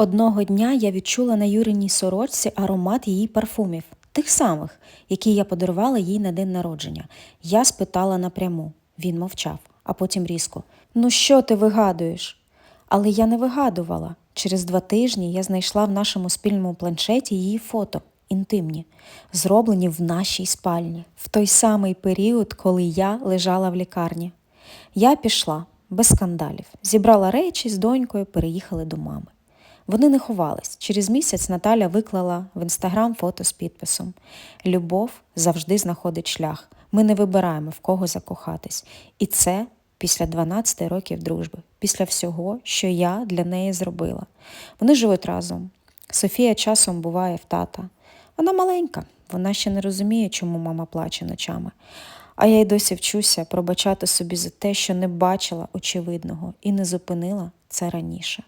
Одного дня я відчула на Юриній сорочці аромат її парфумів, тих самих, які я подарувала їй на день народження. Я спитала напряму. Він мовчав, а потім різко: Ну що ти вигадуєш? Але я не вигадувала. Через два тижні я знайшла в нашому спільному планшеті її фото, інтимні, зроблені в нашій спальні, в той самий період, коли я лежала в лікарні. Я пішла без скандалів, зібрала речі з донькою, переїхали до мами. Вони не ховались. Через місяць Наталя виклала в інстаграм фото з підписом: Любов завжди знаходить шлях. Ми не вибираємо в кого закохатись. І це після 12 років дружби, після всього, що я для неї зробила. Вони живуть разом. Софія часом буває в тата. Вона маленька, вона ще не розуміє, чому мама плаче ночами. А я й досі вчуся пробачати собі за те, що не бачила очевидного і не зупинила це раніше.